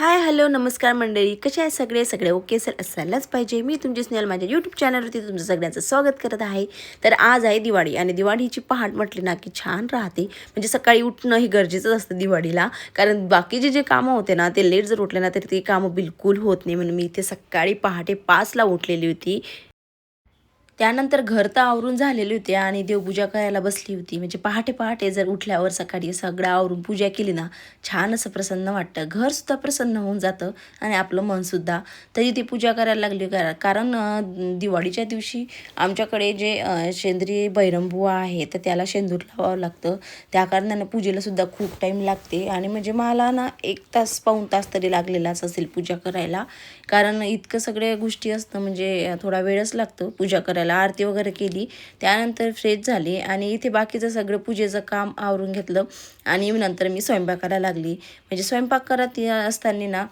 Hi hello नमस्कार मंडळी. कसे आहे सगळे? सगळे ओके सर असायलाच पाहिजे. मी तुमची स्नेहल माझ्या यूट्यूब चॅनलवरती तुमचं सगळ्यांचं स्वागत करत आहे. तर आज आहे दिवाळी आणि दिवाळीची पहाट म्हटली ना की छान राहते. म्हणजे सकाळी उठणं हे गरजेचंच असतं दिवाळीला. कारण बाकीचे जे कामं होते ना ते लेट जर उठले ना तर ते कामं बिलकुल होत नाही. म्हणून मी इथे सकाळी पहाटे पाचला उठलेली होती. त्यानंतर घर तर आवरून झालेली होती आणि देवपूजा करायला बसली होती. म्हणजे पहाटे पहाटे जर उठल्यावर सकाळी सगळं आवरून पूजा केली ना छान असं प्रसन्न वाटतं. घरसुद्धा प्रसन्न होऊन जातं आणि आपलं मनसुद्धा तरी ती पूजा करायला लागली करा कारण दिवाळीच्या दिवशी आमच्याकडे जे सेंद्रिय बैरंबुवा आहे तर त्याला शेंदूर लावावं लागतं. त्या कारणानं पूजेलासुद्धा खूप टाईम लागते. आणि म्हणजे मला ना एक तास पाऊण तास तरी लागलेलाच असेल पूजा करायला. कारण इतकं सगळ्या गोष्टी असतं म्हणजे थोडा वेळच लागतो पूजा करायला आरती वगैरे केली. त्यानंतर फ्रेश झाले आणि इथे बाकीचं सगळं पूजेचं काम आवरून घेतलं. आणि नंतर मी स्वयंपाकाला लागली. म्हणजे स्वयंपाक करत असताना ना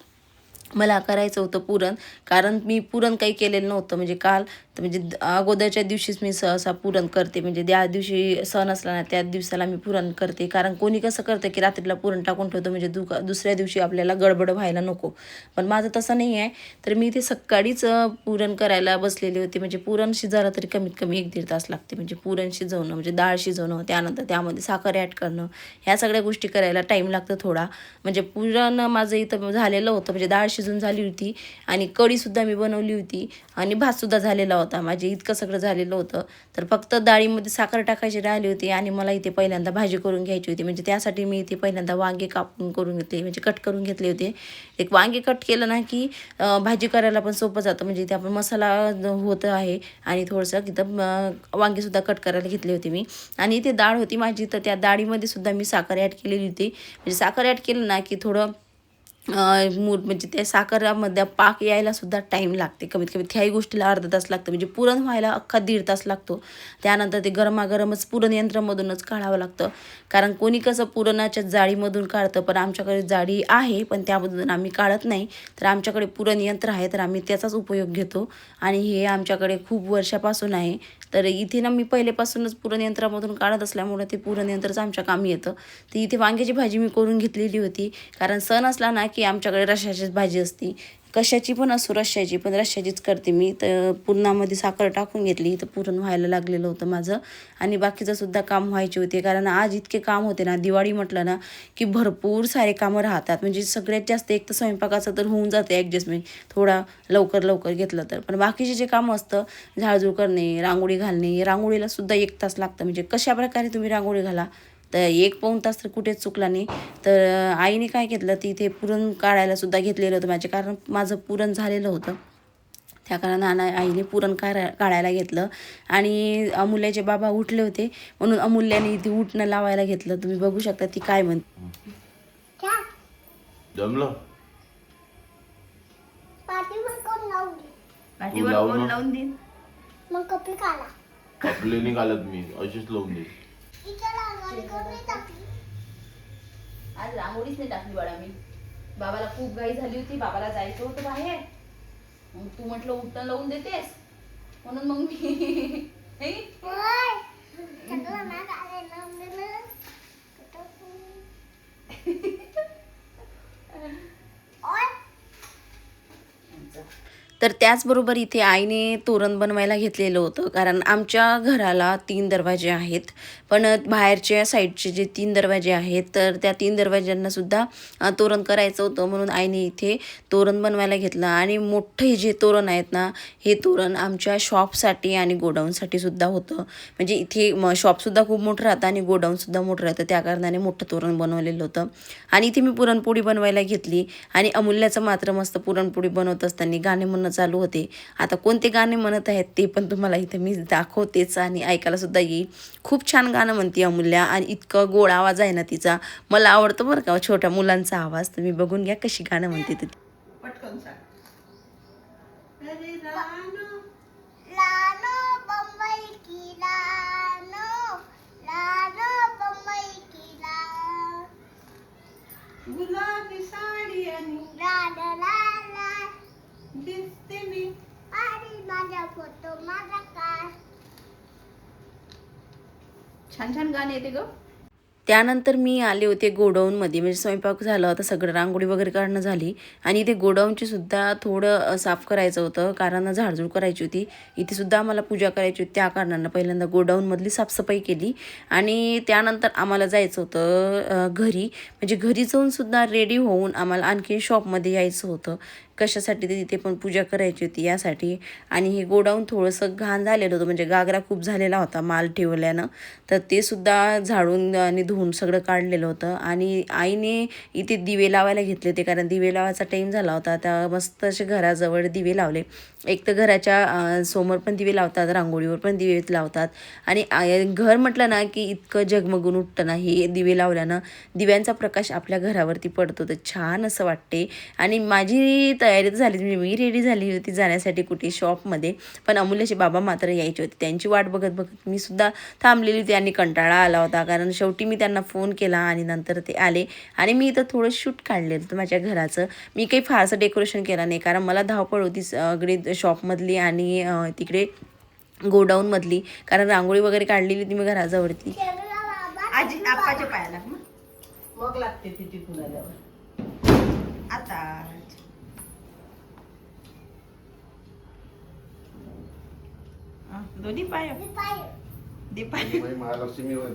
मला करायचं होतं पुरण कारण मी पुरण काही केलेलं नव्हतं. म्हणजे काल तर म्हणजे अगोदरच्या दिवशीच मी सहसा पुरण करते. म्हणजे त्या दिवशी सण असला ना त्या दिवसाला मी पुरण करते. कारण कोणी कसं करतं की रात्रीला पुरण टाकून ठेवतं म्हणजे दु दुसऱ्या दिवशी आपल्याला गडबड व्हायला नको. पण माझं तसं नाही आहे. तर मी ते सकाळीच पुरण करायला बसलेली होती. म्हणजे पुरण शिजायला तरी कमीत कमी एक दीड तास लागते. म्हणजे पुरण शिजवणं म्हणजे डाळ शिजवणं त्यानंतर त्यामध्ये साखर ॲड करणं ह्या सगळ्या गोष्टी करायला टाईम लागतो थोडा. म्हणजे पुरण माझं इथं झालेलं होतं. म्हणजे डाळ शिजून झाली होती आणि कढीसुद्धा मी बनवली होती आणि भातसुद्धा झालेला होता. माझे इतकं सगळं झालेलं होतं. तर फक्त डाळीमध्ये साखर टाकायची राहिली होती आणि मला इथे पहिल्यांदा भाजी करून घ्यायची होती. म्हणजे त्यासाठी मी इथे पहिल्यांदा वांगे कापून करून घेतले. म्हणजे कट करून घेतले होते. एक वांगे कट केलं ना की भाजी करायला पण सोपं जातं. म्हणजे इथे आपण मसाला होतं आहे आणि थोडंसं इथं वांगेसुद्धा कट करायला घेतले होते मी. आणि इथे डाळ होती माझी. तर त्या डाळीमध्ये सुद्धा मी साखर ॲड केलेली होती. म्हणजे साखर ॲड केलं ना की थोडं मूड म्हणजे त्या साखरामध्ये पाक यायला सुद्धा टाईम लागते. कमीत कमी त्याही गोष्टीला अर्धा तास लागतं. म्हणजे पुरण व्हायला अख्खा दीड तास लागतो. त्यानंतर ते गरमागरमच पुरण यंत्रामधूनच काढावं लागतं. कारण कोणी कसं पुरणाच्या जाळीमधून काढतं पण आमच्याकडे जाळी आहे पण त्यामधून आम्ही काढत नाही. तर आमच्याकडे पुरण यंत्र आहे तर आम्ही त्याचाच उपयोग घेतो. आणि हे आमच्याकडे खूप वर्षापासून आहे. तर इथे ना मी पहिलेपासूनच पुरणयंत्रामधून काढत असल्यामुळे ते पुरणयंत्रच आमच्या कामी येतं. तर इथे वांग्याची भाजी मी करून घेतलेली होती. कारण सण असला ना की आमच्याकडे रशाचीच भाजी असती. कशाची पण असो रश्श्याची पण रश्श्याचीच करते मी. तर पुरणामध्ये साखर टाकून घेतली तर पुरण व्हायला लागलेलं होतं माझं. आणि बाकीचं सुद्धा काम व्हायचे होते. कारण आज इतके काम होते ना दिवाळी म्हटलं ना की भरपूर सारे कामं राहतात. म्हणजे सगळ्यात जास्त एक तर स्वयंपाकाचं तर होऊन जातं ॲडजस्टमेंट थोडा लवकर लवकर घेतलं तर. पण बाकीचे जे कामं असतं झाडझूड करणे रांगोळी घालणे रांगोळीला सुद्धा एक तास लागतं. म्हणजे कशा प्रकारे तुम्ही रांगोळी घाला तर एक पाऊण तास तर कुठेच चुकला नाही. तर आईने काय घेतलं ती ते पुरण काढायला सुद्धा घेतलेलं होतं माझे कारण माझं पुरण झालेलं होतं. त्या कारणानं आईने पुरण काढा काढायला घेतलं. आणि अमूल्याचे बाबा उठले होते. म्हणून अमूल्याने इथे उठणं लावायला घेतलं. तुम्ही बघू शकता ती काय म्हणते जमलं? पाठीवर कोण. लावून देईन मग कपी काढा. कपले नाही घालत मी. अशीच लावून दे. आज रांगोळीच नाही टाकली बाळा मी. बाबाला खूप घाई झाली होती बाबाला जायचं होतं बाहेर. मग तू म्हटलं उठणं लावून देतेस. म्हणून मग मी हे? होय सगळं ना काढायला लावलेलं. ओय, तर त्याचबरोबर इथे आईने तोरण बनवायला घेतलेलं होतं. कारण आमच्या घराला तीन दरवाजे आहेत. पण बाहेरच्या साईडचे जे तीन दरवाजे आहेत तर त्या तीन दरवाज्यांनासुद्धा तोरण करायचं होतं. म्हणून आईने इथे तोरण बनवायला घेतलं. आणि मोठं हे जे तोरण आहेत ना हे तोरण आमच्या शॉपसाठी आणि गोडाऊनसाठी सुद्धा होतं. म्हणजे इथे म शॉपसुद्धा खूप मोठं राहतं आणि गोडाऊनसुद्धा मोठं राहतं. त्या कारणाने मोठं तोरण बनवलेलं होतं. आणि इथे मी पुरणपोळी बनवायला घेतली. आणि अमूल्याचं मात्र मस्त पुरणपोळी बनवत असताना गाणे म्हणणं चालू होते. आता कोणते गाणे म्हणत आहेत ते पण तुम्हाला इथे मी दाखवतेच आणि ऐकायला सुद्धा येईल. खूप छान गाणं म्हणते अमूल्या आणि इतकं गोड आवाज आहे ना तिचा. मला आवडतं बरं का छोट्या मुलांचा आवाज. तुम्ही बघून घ्या कशी गाणं म्हणते ती. पटकन सांग. लानो बंबई दिसते मी. आणि माझा फोटो माझा काय छान छान गाणे येते ग. त्यानंतर मी आले होते गोडाऊनमध्ये. म्हणजे स्वयंपाक झाला होता सगळं रांगोळी वगैरे काढणं झाली. आणि इथे गोडाऊनची सुद्धा थोडं साफ करायचं होतं. कारण झाडझूड करायची होती. इथे सुद्धा आम्हाला पूजा करायची होती. त्या कारणानं पहिल्यांदा गोडाऊनमधली साफसफाई केली. आणि त्यानंतर आम्हाला जायचं होतं घरी. म्हणजे घरी जाऊन सुद्धा रेडी होऊन आम्हाला आणखी शॉपमध्ये यायचं होतं. कशासाठी ते तिथे पण पूजा करायची होती यासाठी. आणि हे गोडाऊन थोडंसं घाण झालेलं होतं म्हणजे गागरा खूप झालेला होता माल ठेवल्यानं. तर ते सुद्धा झाडून आणि धुवून सगळं काढलेलं होतं. आणि आईने इथे दिवे लावायला घेतले होते कारण दिवे लावायचा टाईम झाला होता. त्या मस्त असे घराजवळ दिवे लावले. एक तर घराच्या समोर पण दिवे लावतात रांगोळीवर पण दिवे लावतात. आणि घर म्हटलं ना की इतकं जगमगून उठतं ना हे दिवे लावल्यानं दिव्यांचा प्रकाश आपल्या घरावरती पडतो. तर छान असं वाटते. आणि माझी तयारी तर झाली म्हणजे मी रेडी झाली होती जाण्यासाठी कुठे शॉपमध्ये पण अमूल्याचे बाबा मात्र यायचे होते. त्यांची वाट बघत बघत मी सुद्धा थांबलेली होती आणि कंटाळा आला होता. कारण शेवटी मी त्यांना फोन केला आणि नंतर ते आले. आणि मी इथं थोडं शूट काढलेलं होतं माझ्या घराचं. मी काही फारसं डेकोरेशन केलं नाही. कारण मला धावपळ होती सगळी शॉपमधली आणि तिकडे गोडाऊनमधली कारण रांगोळी वगैरे काढलेली होती मी घराजवळती आजी आप्पाच्या पायाला. मग मग लागते ती तिथून आल्यावर. आता हा, दोन्ही पाय. मी पाय. दे पाय. महालक्ष्मी मी पाय.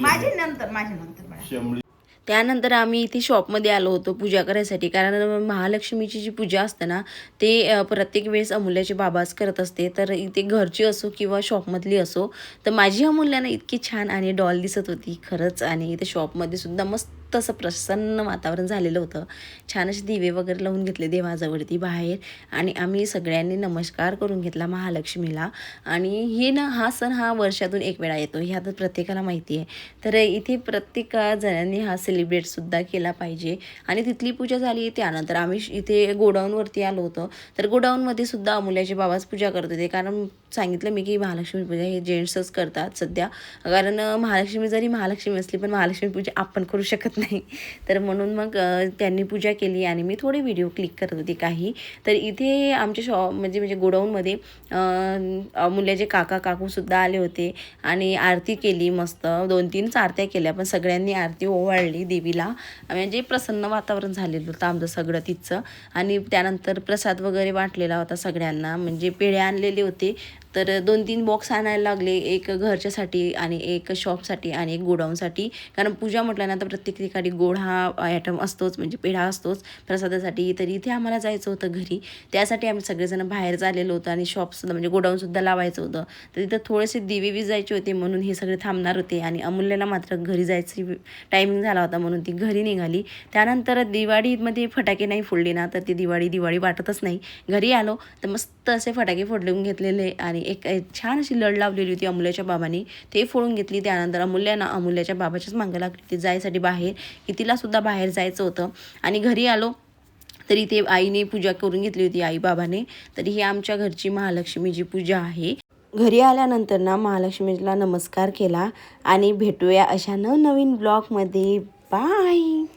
माझे नंतर नंतर त्यानंतर आम्ही इथे शॉपमध्ये आलो होतो पूजा करायसाठी. कारण महालक्ष्मीची जी पूजा असते ना ते प्रत्येक वेळेस अमूल्याचे बाबाच करत असते. तर इथे घरची असो किंवा शॉपमधली असो तर माझी अमूल्यानं इतकी छान आणि डॉल दिसत होती खरंच. आणि इथे शॉपमध्ये सुद्धा मस्त असं प्रसन्न वातावरण झालेलं होतं. छान असे दिवे वगैरे लावून घेतले देवाजवळती बाहेर. आणि आम्ही सगळ्यांनी नमस्कार करून घेतला महालक्ष्मीला. आणि हे ना हा सण हा वर्षातून एक वेळा येतो. हे आता प्रत्येकाला माहिती आहे. तर इथे प्रत्येक जणांनी हा सेलिब्रेटसुद्धा केला पाहिजे. आणि तिथली पूजा झाली त्यानंतर आम्ही श- इथे गोडाऊनवरती आलो होतो. तर गोडाऊनमध्ये सुद्धा अमूल्याचे बाबाच पूजा करत होते. कारण सांगितलं मी की महालक्ष्मी पूजा हे जेंट्सच करतात सध्या. कारण महालक्ष्मी जरी महालक्ष्मी असली पण महालक्ष्मी पूजा आपण करू शकत नाही. तर म्हणून मग त्यांनी पूजा केली आणि मी थोडे व्हिडिओ क्लिक करत होते काही. तर इथे आमच्या शॉ म्हणजे म्हणजे गोडाऊनमध्ये अं, अमूल्याचे काका काकूसुद्धा आले होते आणि आरती केली मस्त. दोन तीनच आरत्या केल्या पण सगळ्यांनी आरती ओवाळली देवीला. म्हणजे प्रसन्न वातावरण झालेलं होतं आमचं सगळं तिथचं. आणि त्यानंतर प्रसाद वगैरे वाटलेला होता सगळ्यांना. म्हणजे पेढे आणलेले होते. तर दोन तीन बॉक्स आणायला लागले एक घरच्यासाठी आणि एक शॉपसाठी आणि एक गोडाऊनसाठी. कारण पूजा म्हटल्यानंतर प्रत्येक ठिकाणी गोड हा आयटम असतोच म्हणजे पेढा असतोच. प्रसादासाठी तर इथे आम्हाला जायचं होतं घरी. त्यासाठी आम्ही सगळेजण बाहेर चाललेलो होतो आणि शॉपसुद्धा म्हणजे गोडाऊनसुद्धा लावायचं होतं. तर तिथं थोडेसे दिवे विजायचे होते म्हणून हे सगळे थांबणार होते आणि अमूल्याला मात्र घरी जायची टायमिंग झाला होता म्हणून ती घरी निघाली. त्यानंतर दिवाळीमध्ये फटाके नाही फोडले ना तर ती दिवाळी दिवाळी वाटतच नाही. घरी आलो तर मस्त असे फटाके फोडलेऊन घेतलेले आणि एक छान अशी लढ लावलेली होती अमूल्याच्या बाबांनी. ते फोडून घेतली. त्यानंतर अमूल्यानं अमूल्याच्या बाबाच्याच मागं लागली. होती जायसाठी बाहेर की तिला सुद्धा बाहेर जायचं होतं. आणि घरी आलो तरी ते आईने पूजा करून घेतली होती आई बाबाने. तरी ही आमच्या घरची महालक्ष्मीची पूजा आहे. घरी आल्यानंतर ना महालक्ष्मीला नमस्कार केला. आणि भेटूया अशा नवनवीन ब्लॉगमध्ये. बाय!